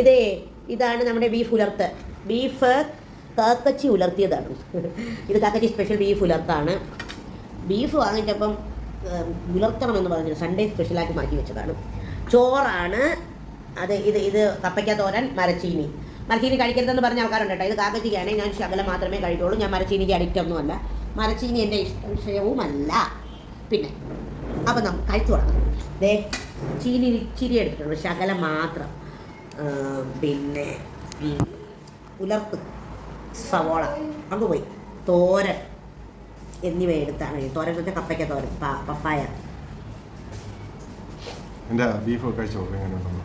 ഇതേ ഇതാണ് നമ്മുടെ ബീഫ് ഉലർത്ത്. ബീഫ് കാക്കച്ചി ഉലർത്തിയതാണ്. ഇത് കാക്കച്ചി സ്പെഷ്യൽ ബീഫ് ഉലർത്താണ്. ബീഫ് വാങ്ങിച്ചപ്പം ഉലർത്തണമെന്ന് പറഞ്ഞു സൺഡേ സ്പെഷ്യലാക്കി മാറ്റി വെച്ചതാണ്. ചോറാണ് അത് ഇത് ഇത് കപ്പയ്ക്ക തോരൻ മരച്ചീനി. മരച്ചീനി കഴിക്കരുതെന്ന് പറഞ്ഞ ആൾക്കാരുണ്ട് ഇത് കാക്കച്ചിക്കാണ് ഞാൻ ശകലം മാത്രമേ കഴിക്കുള്ളൂ. ഞാൻ മരച്ചീനിക്ക് അഡിക്റ്റ് മരച്ചീനി എന്റെ ഇഷ്ട വിഷയവുമല്ല പിന്നെ അപ്പം നമുക്ക് കഴിച്ചു തുടങ്ങാം. ദേ ചീനി ഇച്ചിരി എടുത്തിട്ടുണ്ട്. ശകലം മാത്രം. പിന്നെ പുലർപ്പ് ഉലർത്ത് സവോള അത് പോയി. തോരൻ എന്നിവ എടുത്താണ് തോരൻ വെച്ചാൽ കപ്പയ്ക്ക തോരൻ പപ്പായ. എന്റെ ബീഫ് കഴിച്ചോളൂ എങ്ങനെയുണ്ടെന്ന്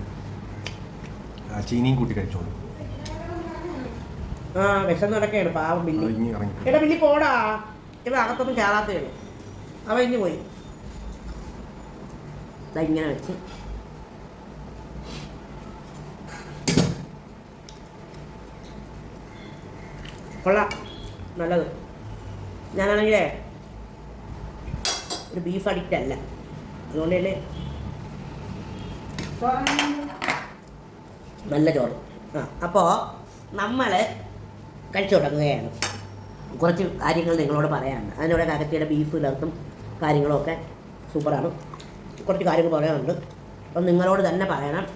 ചീനിയും കൂട്ടി കഴിച്ചോളൂ ആ വിഷം നടക്കുകയാണ് പാവം ബില്ലി എടാ ബില്ലി പോടാ. ഇവ അകത്തൊന്നും കയറാത്തേ ഉള്ളൂ. അവ ഇനി പോയി. ഇങ്ങനെ വെച്ച്. കൊള്ളാം. നല്ലത്. ഞാനാണെങ്കിലേ ഒരു ബീഫ് അഡിക്റ്റ് അല്ല. അതുകൊണ്ട് തന്നെ നല്ല ചോറ്. ആ അപ്പോൾ നമ്മൾ കഴിച്ചു തുടങ്ങുകയാണ്. കുറച്ച് കാര്യങ്ങൾ നിങ്ങളോട് പറയാനുണ്ട്. അതിനോട് കകത്തിയുടെ ബീഫ് ഇലർത്തും കാര്യങ്ങളൊക്കെ സൂപ്പറാണ്. കുറച്ച് കാര്യങ്ങൾ പറയാനുണ്ട്. അപ്പം നിങ്ങളോട് തന്നെ പറയണം.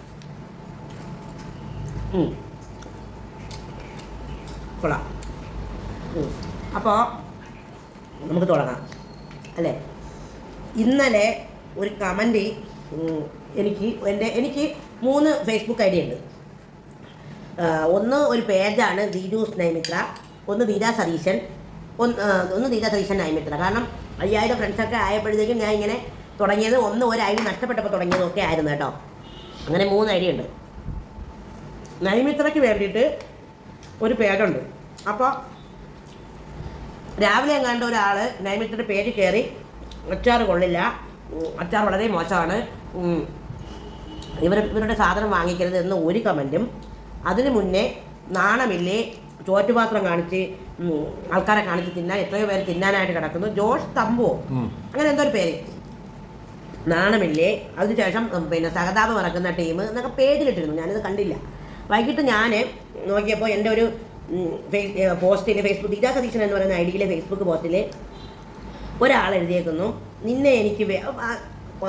കൊള്ളാം. അപ്പോൾ നമുക്ക് തുടങ്ങാം. അല്ലേ? ഇന്നലെ ഒരു കമന്റ് എനിക്ക് എന്റെ എനിക്ക് മൂന്ന് ഫേസ്ബുക്ക് ഐ ഡി ഉണ്ട് ഒന്ന് ഒരു പേജാണ് ദീനു നൈമിത്ര ഒന്ന് ദീന സതീശൻ ഒന്ന് ഒന്ന് ദീന സതീശൻ നൈമിത്ര. കാരണം അയ്യായിരം ഫ്രണ്ട്സൊക്കെ ആയപ്പോഴത്തേക്കും ഞാൻ ഇങ്ങനെ തുടങ്ങിയത് ഒന്ന് ഒരു ഐ ഡി നഷ്ടപ്പെട്ടപ്പോൾ തുടങ്ങിയതൊക്കെ ആയിരുന്നു കേട്ടോ. അങ്ങനെ മൂന്ന് ഐ ഡി ഉണ്ട്. നൈമിത്രയ്ക്ക് വേണ്ടിയിട്ട് ഒരു പേജുണ്ട്. അപ്പോൾ രാവിലെ എങ്ങാണ്ട് ഒരാൾ നൈമിത്തിന്റെ പേര് കയറി അച്ചാർ കൊള്ളില്ല. അച്ചാർ വളരെ മോശമാണ്. ഇവർ ഇവരുടെ സാധനം വാങ്ങിക്കരുത് എന്ന് ഒരു കമന്റും അതിനു മുന്നേ നാണമില്ലേ ചോറ്റുപാത്രം കാണിച്ച് ആൾക്കാരെ കാണിച്ച് തിന്നാൻ എത്രയോ പേര് തിന്നാനായിട്ട് കിടക്കുന്നു. ജോഷ് തമ്പോ. അങ്ങനെ എന്തോ ഒരു പേര്. നാണമില്ലേ അതിനുശേഷം പിന്നെ സഹതാപം ഇറക്കുന്ന ടീം എന്നൊക്കെ പേജിലിട്ടിരുന്നു ഞാനിത് കണ്ടില്ല. വൈകിട്ട് ഞാൻ നോക്കിയപ്പോൾ എന്റെ ഒരു പോസ്റ്റിൽ ഫേസ്ബുക്ക് ഇതാ സതീശൻ എന്ന് പറയുന്ന ഐ ഡിയിലെ ഫേസ്ബുക്ക് പോസ്റ്റിൽ ഒരാൾ എഴുതിയേക്കുന്നു. നിന്നെ എനിക്ക്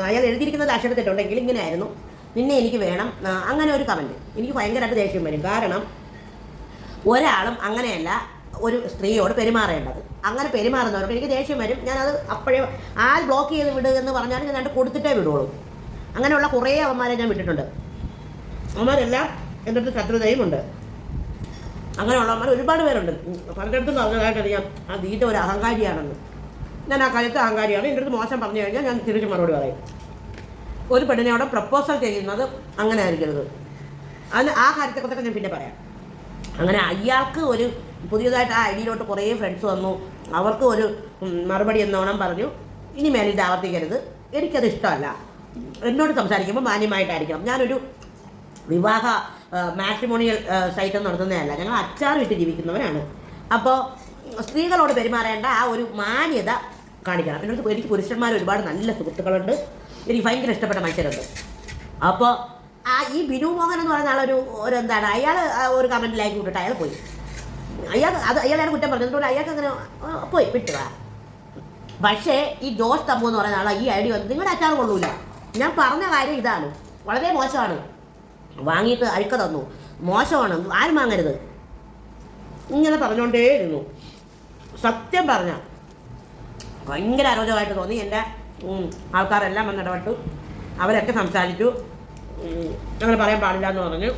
അയാൾ എഴുതിയിരിക്കുന്നത് അക്ഷരത്തിട്ടുണ്ടെങ്കിൽ ഇങ്ങനെ ആയിരുന്നു നിന്നെ എനിക്ക് വേണം. അങ്ങനെ ഒരു കമന്റ് എനിക്ക് ഭയങ്കരമായിട്ട് ദേഷ്യം വരും. കാരണം ഒരാളും അങ്ങനെയല്ല ഒരു സ്ത്രീയോട് പെരുമാറേണ്ടത്. അങ്ങനെ പെരുമാറുന്നവർക്ക് എനിക്ക് ദേഷ്യം വരും. ഞാനത് അപ്പോഴേ ആൾ ബ്ലോക്ക് ചെയ്ത് വിടുക എന്ന് പറഞ്ഞാൽ ഞാൻ രണ്ട് കൊടുത്തിട്ടേ വിടുള്ളൂ. അങ്ങനെയുള്ള കുറേ അവന്മാരെ ഞാൻ വിട്ടിട്ടുണ്ട്. അവന്മാരെല്ലാം എന്റെ അടുത്ത് ശത്രുതയും ഉണ്ട് അങ്ങനെയുള്ളവന്മാർ ഒരുപാട് പേരുണ്ട്. പലയിടത്തും പറഞ്ഞതായിട്ട് അറിയാം. ആ ദീറ്റ ഒരു അഹങ്കാരിയാണെന്ന്. ഞാൻ ആ കാര്യത്തിൽ അഹങ്കാരിയാണ്. എന്റെ അടുത്ത് മോശം പറഞ്ഞു കഴിഞ്ഞാൽ ഞാൻ തിരിച്ച് മറുപടി പറയും. ഒരു പെണ്ണിനോട് പ്രപ്പോസൽ ചെയ്യുന്നത് അങ്ങനെ ആയിരിക്കരുത് അതിന് ആ കാര്യത്തെക്കുറിച്ചൊക്കെ ഞാൻ പിന്നെ പറയാം. അങ്ങനെ അയാൾക്ക് ഒരു പുതിയതായിട്ട് ആ ഐഡിയിലോട്ട് കുറേ ഫ്രണ്ട്സ് വന്നു. അവർക്ക് ഒരു മറുപടി എന്നോണം പറഞ്ഞു. ഇനി മേലിൽ ഇത് ആവർത്തിക്കരുത്. എനിക്കത് ഇഷ്ടമല്ല. എന്നോട് സംസാരിക്കുമ്പോൾ മാന്യമായിട്ടായിരിക്കണം. ഞാനൊരു വിവാഹ മാട്രിമോണിയൽ സൈറ്റം നടത്തുന്നതല്ല. ഞങ്ങൾ അച്ചാർ വിട്ട് ജീവിക്കുന്നവരാണ്. അപ്പോൾ സ്ത്രീകളോട് പെരുമാറേണ്ട ആ ഒരു മാന്യത കാണിക്കണം. എന്നോട് എനിക്ക് പുരുഷന്മാർ ഒരുപാട് നല്ല സുഹൃത്തുക്കളുണ്ട്. എനിക്ക് ഭയങ്കര ഇഷ്ടപ്പെട്ട മനുഷ്യരുണ്ട്. അപ്പോൾ ആ ഈ ബിനു മോഹൻ എന്ന് പറയുന്ന ആളൊരു ഒരു എന്താണ് അയാൾ ഒരു കമന്റിലേക്ക് വിട്ടിട്ട് അയാൾ പോയി. അയാൾ അത് അയാളാണ് കുറ്റം പറഞ്ഞതുകൊണ്ട് അയാൾക്ക് അങ്ങനെ പോയി വിട്ടുക പക്ഷേ ഈ ജോസ് തമ്പു എന്ന് പറയുന്ന ആളാ ഈ ഐഡിയ നിങ്ങളുടെ അച്ചാർ കൊള്ളൂല. ഞാൻ പറഞ്ഞ കാര്യം ഇതാണ്. വളരെ മോശമാണ്. വാങ്ങിയിട്ട് അഴുക്ക തന്നു. മോശമാണ്. ആരും വാങ്ങരുത്. ഇങ്ങനെ പറഞ്ഞുകൊണ്ടേയിരുന്നു സത്യം പറഞ്ഞ ഭയങ്കര അരോചകമായിട്ട് തോന്നി. എന്റെ ആൾക്കാരെല്ലാം വന്ന് ഇടപെട്ടു അവരൊക്കെ സംസാരിച്ചു. അങ്ങനെ പറയാൻ പാടില്ല എന്ന് പറഞ്ഞു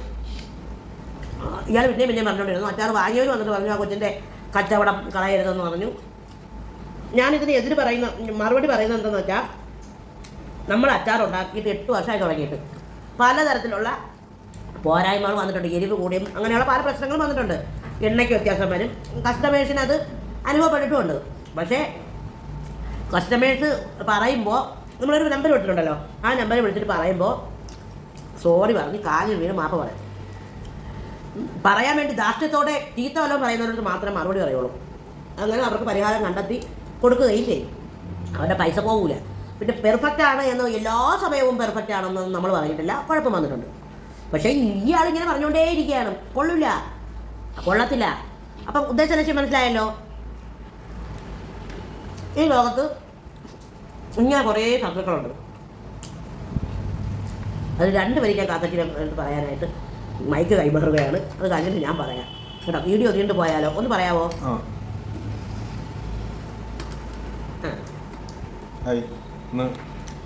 ഇയാൾ പിന്നെയും പിന്നെയും പറഞ്ഞുകൊണ്ടിരുന്നു അച്ചാർ വാങ്ങിയവർ വന്നിട്ട് പറഞ്ഞു ആ കൊച്ചിന്റെ കച്ചവടം കളയരുതെന്ന് പറഞ്ഞു. ഞാനിതിന് എതിര് പറയുന്ന മറുപടി പറയുന്നത് എന്താണെന്ന് വെച്ചാൽ നമ്മൾ അച്ചാർ ഉണ്ടാക്കിയിട്ട് എട്ട് വർഷമായി തുടങ്ങിയിട്ട് പലതരത്തിലുള്ള പോരായ്മകൾ വന്നിട്ടുണ്ട് എരിവ് കൂടിയും അങ്ങനെയുള്ള പല പ്രശ്നങ്ങളും വന്നിട്ടുണ്ട്. എണ്ണയ്ക്ക് വ്യത്യാസം വരും. കസ്റ്റമേഴ്സിന് അത് അനുഭവപ്പെട്ടിട്ടുമുണ്ട്. പക്ഷേ കസ്റ്റമേഴ്സ് പറയുമ്പോൾ നമ്മളൊരു നമ്പർ വിട്ടിട്ടുണ്ടല്ലോ ആ നമ്പർ വിളിച്ചിട്ട് പറയുമ്പോൾ സോറി പറഞ്ഞ് കാലിൽ വീണ് മാപ്പ് പറയാം. പറയാൻ വേണ്ടി ദാഷ്ട്യത്തോടെ ചീത്ത വല്ലതും പറയുന്നവരോട് മാത്രമേ മറുപടി പറയുള്ളൂ. അങ്ങനെ അവർക്ക് പരിഹാരം കണ്ടെത്തി കൊടുക്കുകയും ചെയ്യും. അവരുടെ പൈസ പോകൂല. പിന്നെ പെർഫെക്റ്റ് ആണ് എന്ന് എല്ലാ സമയവും പെർഫെക്റ്റ് ആണെന്ന് നമ്മൾ പറഞ്ഞിട്ടില്ല. കുഴപ്പം വന്നിട്ടുണ്ട്. പക്ഷേ ഇയാളിങ്ങനെ പറഞ്ഞുകൊണ്ടേയിരിക്കുകയാണ്. കൊള്ളില്ല കൊള്ളത്തില്ല. അപ്പം ഉദ്ദേശ ലക്ഷ്യം മനസ്സിലായല്ലോ? ഈ ലോകത്ത് ഇങ്ങനെ കുറേ ശത്രുക്കളുണ്ട് അത് രണ്ട് പേരിക്കാൻ ഞാൻ എന്ന് പറയാനായിട്ട് മൈക്ക് കൈമാറുകയാണ്. അത് കഴിഞ്ഞിട്ട് ഞാൻ പറയാം. കേട്ടോ വീഡിയോ നീണ്ടു പോയാലോ? ഒന്ന് പറയാവോ?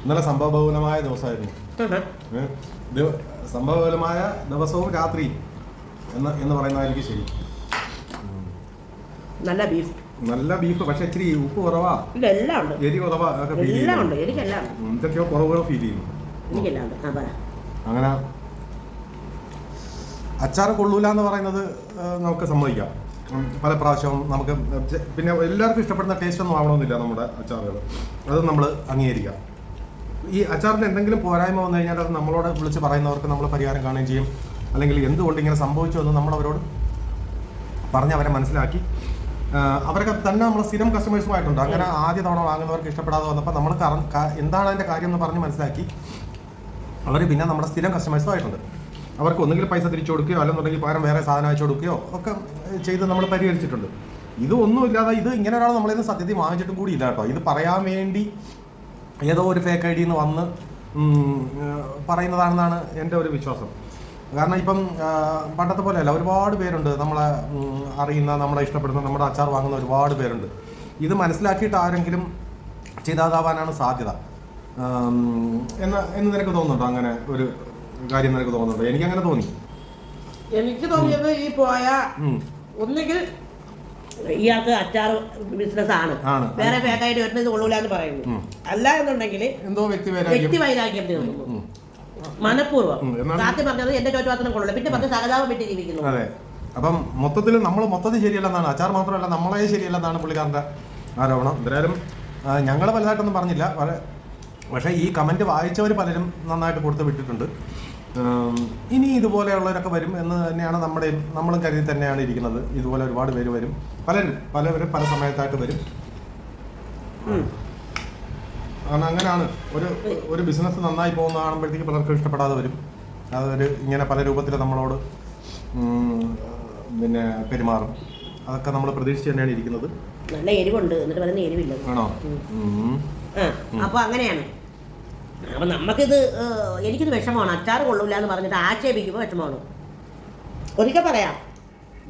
ഇന്നലെ സംഭവബഹുലമായ ദിവസമായിരുന്നു. സംഭവബഹുലമായ ദിവസവും രാത്രി എന്ന് എന്ന് പറയുന്നതായിരിക്കും ശരി. നല്ല ബീഫ്. നല്ല ബീഫ് പക്ഷെ ഇച്ചിരി ഉപ്പ് കുറവാ. ഇല്ല എല്ലാം ഉണ്ട്. എരി കുറവാ ഒക്കെ ഫീൽ എല്ലാം ഉണ്ട് ചെയ്യുന്നു എനിക്കെല്ലാം ഉണ്ട്. ഉം, ഇതൊക്കെയോ കുറവുകൾ ഫീൽ ചെയ്യുന്നു. എനിക്കെല്ലാം ഉണ്ട്. അങ്ങനെ അച്ചാർ കൊള്ളൂല എന്ന് പറയുന്നത് നമുക്ക് സമ്മതിക്കാം. പല പ്രാവശ്യവും നമുക്ക് പിന്നെ എല്ലാവർക്കും ഇഷ്ടപ്പെടുന്ന ടേസ്റ്റ് ഒന്നും ആവണമെന്നില്ല നമ്മുടെ അച്ചാറുകൾ. അത് നമ്മൾ അംഗീകരിക്കാം. ഈ അച്ചാറിന് എന്തെങ്കിലും പോരായ്മ വന്നു കഴിഞ്ഞാൽ അത് നമ്മളോട് വിളിച്ച് പറയുന്നവർക്ക് നമ്മൾ പരിഹാരം കാണുകയും ചെയ്യും. അല്ലെങ്കിൽ എന്തുകൊണ്ട് ഇങ്ങനെ സംഭവിച്ചു എന്ന് നമ്മൾ അവരോട് പറഞ്ഞ് അവരെ മനസ്സിലാക്കി. അവരൊക്കെ തന്നെ നമ്മൾ സ്ഥിരം കസ്റ്റമേഴ്സുമായിട്ടുണ്ട് അങ്ങനെ ആദ്യ തവണ വാങ്ങുന്നവർക്ക് ഇഷ്ടപ്പെടാതെ വന്നപ്പോൾ നമ്മൾ എന്താണ് അതിന്റെ കാര്യം എന്ന് പറഞ്ഞ് മനസ്സിലാക്കി. അവർ പിന്നെ നമ്മുടെ സ്ഥിരം കസ്റ്റമേഴ്സും ആയിട്ടുണ്ട്. അവർക്ക് ഒന്നുകിൽ പൈസ തിരിച്ചു കൊടുക്കുകയോ അല്ലെന്നുണ്ടെങ്കിൽ പകരം വേറെ സാധനം അയച്ചു കൊടുക്കുകയോ ഒക്കെ ചെയ്ത് നമ്മൾ പരിഹരിച്ചിട്ടുണ്ട്. ഇത് ഒന്നുമില്ലാതെ ഇത് ഇങ്ങനെ ഒരാൾ നമ്മളിന്ന് സത്യത്തിൽ വാങ്ങിച്ചിട്ടും കൂടി ഇല്ല കേട്ടോ. ഇത് പറയാൻ വേണ്ടി ഏതോ ഒരു ഫേക്ക് ഐ ഡിന്ന് വന്ന് പറയുന്നതാണെന്നാണ് എന്റെ ഒരു വിശ്വാസം. കാരണം ഇപ്പം പണ്ടത്തെ പോലെയല്ല ഒരുപാട് പേരുണ്ട് നമ്മളെ അറിയുന്ന നമ്മളെ ഇഷ്ടപ്പെടുന്ന നമ്മുടെ അച്ചാർ വാങ്ങുന്ന ഒരുപാട് പേരുണ്ട്. ഇത് മനസ്സിലാക്കിയിട്ട് ആരെങ്കിലും ചെയ്താതാവാനാണ് സാധ്യത. എന്ന എന്ന് എന്ന് നിനക്ക് തോന്നുന്നുണ്ടോ അങ്ങനെ ഒരു കാര്യം നിനക്ക് തോന്നുന്നുണ്ടോ? എനിക്ക് അങ്ങനെ തോന്നി. എനിക്ക് തോന്നിയത് ഈ പോയ. ഒന്നുകിൽ ഇയാൾക്ക് അച്ചാർ ബിസിനസ് ആണ്. വേറെ ഫേക്കായിട്ട് വരുന്നത് കൊള്ളൂല എന്ന് പറയുന്നു അല്ല എന്നുണ്ടെങ്കിൽ എന്തോ വ്യക്തി വൈരാഗ്യം. തീർന്നു. മനഃപൂർവം. കാത്തി പറഞ്ഞത് എന്റെ ചോദ്യം കൊള്ളില്ല പിന്നെ പത്ത് സഹതാപം വിട്ട് ജീവിക്കുന്നു. അപ്പം മൊത്തത്തിൽ നമ്മൾ മൊത്തത്തിൽ ശരിയല്ലെന്നാണ്. അച്ചാർ മാത്രമല്ല നമ്മളെ ശരിയല്ലെന്നാണ് പുള്ളിക്കാരന്റെ ആരോപണം. എന്തായാലും ഞങ്ങൾ വലുതായിട്ടൊന്നും പറഞ്ഞില്ല. പക്ഷേ ഈ കമന്റ് വായിച്ചവർ പലരും നന്നായിട്ട് കൊടുത്ത് വിട്ടിട്ടുണ്ട്. ഇനി ഇതുപോലെയുള്ളവരൊക്കെ വരും എന്ന് തന്നെയാണ് നമ്മുടെ നമ്മളും കരുതി തന്നെയാണ് ഇരിക്കുന്നത്. ഇതുപോലെ ഒരുപാട് പേര് വരും. പലരും പലവരും പല സമയത്തായിട്ട് വരും. കാരണം അങ്ങനെയാണ്. ഒരു ഒരു ബിസിനസ് നന്നായി പോകുന്ന കാണുമ്പോഴത്തേക്ക് പലർക്കും ഇഷ്ടപ്പെടാതെ വരും. അതൊരു ഇങ്ങനെ പല രൂപത്തിൽ നമ്മളോട് പിന്നെ പെരുമാറും. അതൊക്കെ നമ്മൾ പ്രതീക്ഷിച്ച് തന്നെയാണ് ഇരിക്കുന്നത്. നല്ല എരിവുണ്ട്. എന്നിട്ട് പറയുന്ന എരിവില്ല. ആണോ? അപ്പൊ അങ്ങനെയാണ്. അപ്പൊ നമുക്കിത് എനിക്കിത് വിഷമമാണ്. അച്ചാർ കൊള്ളൂല എന്ന് പറഞ്ഞിട്ട് ആക്ഷേപിക്കുമ്പോൾ വിഷമമാണ്. ഒരിക്കൽ പറയാം.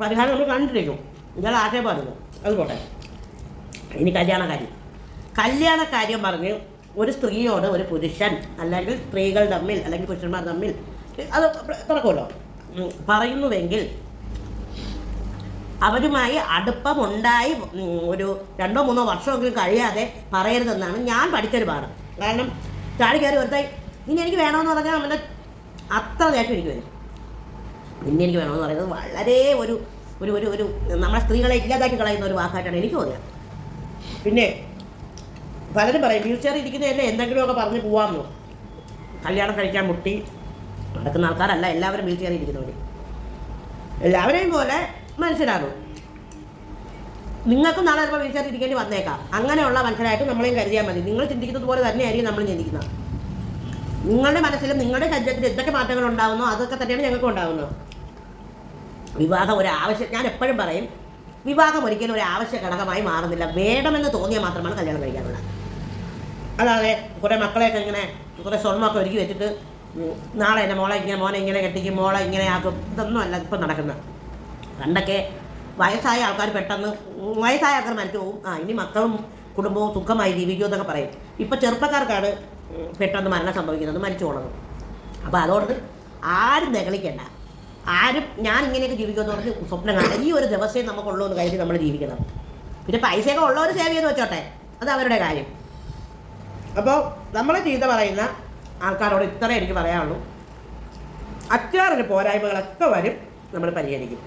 പരിഹാരം നമ്മൾ കണ്ടിരിക്കും. ഇയാൾ ആക്ഷേപമായിരുന്നു. അത് പോട്ടെ. ഇനി കല്യാണ കാര്യം പറഞ്ഞ് ഒരു സ്ത്രീയോട് ഒരു പുരുഷൻ അല്ലെങ്കിൽ സ്ത്രീകൾ തമ്മിൽ അല്ലെങ്കിൽ പുരുഷന്മാർ തമ്മിൽ അത് തുറക്കുമല്ലോ പറയുന്നുവെങ്കിൽ അവരുമായി അടുപ്പമുണ്ടായി ഒരു രണ്ടോ മൂന്നോ വർഷമെങ്കിലും കഴിയാതെ പറയരുതെന്നാണ് ഞാൻ പഠിച്ചൊരു പാഠം. കാരണം ചാടി കയറി വെറുതെ ഇനി എനിക്ക് വേണമെന്ന് പറഞ്ഞാൽ അവന്റെ അത്ര ദേഷ്യം എനിക്ക് വരും. നിന്നെ എനിക്ക് വേണമെന്ന് പറയുന്നത് വളരെ ഒരു ഒരു ഒരു ഒരു നമ്മളെ സ്ത്രീകളെ ഇല്ലാതാക്കി കളയുന്ന ഒരു വാക്കായിട്ടാണ് എനിക്ക് തോന്നിയത്. പിന്നെ പലരും പറയും വീൽ ചെയർ ഇരിക്കുന്ന തന്നെ എന്തെങ്കിലുമൊക്കെ പറഞ്ഞ് പോവാമെന്നോ കല്യാണം കഴിക്കാൻ മുട്ടി നടക്കുന്ന ആൾക്കാരല്ല എല്ലാവരും വീൽ ചെയർ ഇരിക്കുന്നവർ എല്ലാവരെയും പോലെ മനുഷ്യരാണ് നിങ്ങൾക്കും നാളെ ചിലപ്പോൾ ഇരിക്കേണ്ടി വന്നേക്കാം. അങ്ങനെയുള്ള മനുഷ്യരായിട്ട് നമ്മളെയും കരുതിയാൽ മതി. നിങ്ങൾ ചിന്തിക്കുന്നത് പോലെ തന്നെയായിരിക്കും നമ്മൾ ചിന്തിക്കുന്നത്. നിങ്ങളുടെ മനസ്സിലും നിങ്ങളുടെ ശരീരത്തിൽ എന്തൊക്കെ മാറ്റങ്ങൾ ഉണ്ടാകുന്നോ അതൊക്കെ തന്നെയാണ് ഞങ്ങൾക്ക് ഉണ്ടാകുന്നത് വിവാഹം ഒരു ആവശ്യം ഞാൻ എപ്പോഴും പറയും വിവാഹം ഒരിക്കലും ഒരു ആവശ്യ ഘടകമായി മാറുന്നില്ല. വേണമെന്ന് തോന്നിയാൽ മാത്രമാണ് കല്യാണം കഴിക്കാറുള്ളത്. അല്ലാതെ കുറേ മക്കളെയൊക്കെ ഇങ്ങനെ കുറേ സ്വർണമൊക്കെ ഒരുക്കി വെച്ചിട്ട് നാളെ എന്റെ മോളെ ഇങ്ങനെ മോനെ ഇങ്ങനെ കെട്ടിക്കും മോളെ ഇങ്ങനെ ആക്കും. ഇതൊന്നും അല്ല ഇപ്പം നടക്കുന്നത്. പണ്ടൊക്കെ വയസ്സായ ആൾക്കാർ പെട്ടെന്ന് വയസ്സായ ആൾക്കാർ മരിച്ചു പോകും. ആ ഇനി മക്കളും കുടുംബവും സുഖമായി ജീവിക്കുമോ എന്നൊക്കെ പറയും. ഇപ്പം ചെറുപ്പക്കാർക്കാണ് പെട്ടെന്ന് മരണം സംഭവിക്കുന്നത് മരിച്ചു പോണത്. അപ്പോൾ അതുകൊണ്ട് ആരും നികളിക്കണ്ട ആരും ഞാൻ ഇങ്ങനെയൊക്കെ ജീവിക്കുമെന്ന് പറഞ്ഞ് സ്വപ്നം കാണാം. ഈ ഒരു ദിവസമേ നമുക്കുള്ളൂ എന്ന് കരുതി നമ്മൾ ജീവിക്കണം. പിന്നെ പൈസയൊക്കെ ഉള്ളവർ സേവ് ചെയ്ത് വെച്ചോട്ടെ. അത് അവരുടെ കാര്യം. അപ്പോൾ നമ്മളെ ചെയ്ത പറയുന്ന ആൾക്കാരോട് ഇത്രയും എനിക്ക് പറയാനുള്ളൂ. അച്ചാറിന് പോരായ്മകളൊക്കെ വരും നമ്മൾ പരിഹരിക്കും.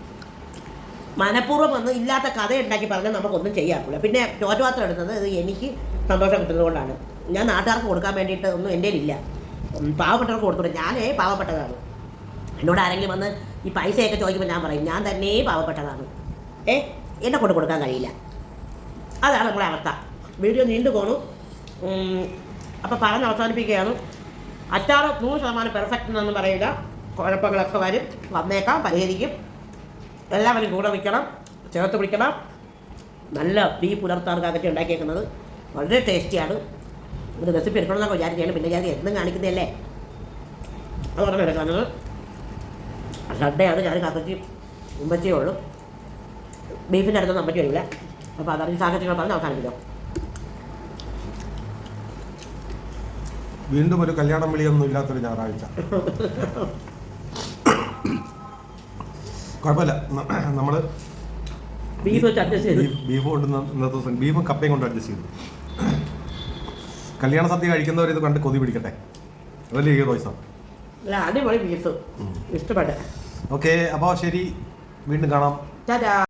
മനഃപൂർവം ഒന്നും ഇല്ലാത്ത കഥ ഉണ്ടാക്കി പറഞ്ഞാൽ നമുക്കൊന്നും ചെയ്യാറില്ല. പിന്നെ ചോറ്റുപാത്രം എടുത്തത് ഇത് എനിക്ക് സന്തോഷം കിട്ടുന്നതുകൊണ്ടാണ്. ഞാൻ നാട്ടുകാർക്ക് കൊടുക്കാൻ വേണ്ടിയിട്ട് ഒന്നും എന്റെ ഇല്ല പാവപ്പെട്ടവർക്ക് കൊടുത്തിട്ട് ഞാനേ പാവപ്പെട്ടതാണ്. എന്നോട് ആരെങ്കിലും വന്ന് ഈ പൈസയൊക്കെ ചോദിക്കുമ്പോൾ ഞാൻ പറയും ഞാൻ തന്നെ പാവപ്പെട്ടതാണ്. ഏ എന്നെ കൊണ്ട് കൊടുക്കാൻ കഴിയില്ല. അതാണ് നമ്മുടെ അവസ്ഥ. വീഡിയോ നീണ്ടു പോണു. അപ്പോൾ പറഞ്ഞ് അവസാനിപ്പിക്കുകയാണ്. അച്ചാറ് നൂറ് ശതമാനം പെർഫെക്റ്റ് എന്നൊന്നും പറയില്ല. കുഴപ്പങ്ങളൊക്കെ വരും. വന്നേക്കാം പരിഹരിക്കും. എല്ലാവരും കൂടെ നിൽക്കണം ചേർത്ത് പിടിക്കണം. നല്ല ബീ അതൊക്കെ ഉണ്ടാക്കിയേക്കുന്നത്. വളരെ ടേസ്റ്റിയാണ്. ഇത് റെസിപ്പി എടുക്കണമെന്നൊക്കെ വിചാരിക്കുകയാണ്. പിന്നെ ഞാൻ എന്നും കാണിക്കുന്നതല്ലേ? അതോടെ എടുക്കുന്നത് ഷഡ്ഡയാണ് ഞാൻ കത്തച്ചി ഉമ്മച്ചേ ഉള്ളൂ. ബീഫിന്റെ അടുത്തൊന്നും നമ്മൾ വരില്ല. അപ്പോൾ ഈ സാഹചര്യങ്ങൾ പറഞ്ഞ് അവസാനിപ്പിക്കാം. വീണ്ടും ഒരു കല്യാണം വിളിയൊന്നും ഇല്ലാത്തൊരു ഞായറാഴ്ച. കുഴപ്പമില്ല. നമ്മൾ ബീഫ് വെച്ച് അഡ്ജസ്റ്റ് ചെയ്ത്. ബീഫ് ബീഫ് കൊണ്ട് ഇന്ന- ഇന്നത്തെ ദിവസം ബീഫും കപ്പയും കൊണ്ട് അഡ്ജസ്റ്റ് ചെയ്തു. കല്യാണ സദ്യ കഴിക്കുന്നവർ ഇത് കണ്ട് കൊതി പിടിക്കട്ടെ. അതല്ലേ ഈ റോയ്സ? അല്ല അടിപൊളി ബീഫ്. ഇഷ്ടപ്പെട്ടെ. ഓക്കെ അപ്പോൾ ശരി. വീണ്ടും കാണാം.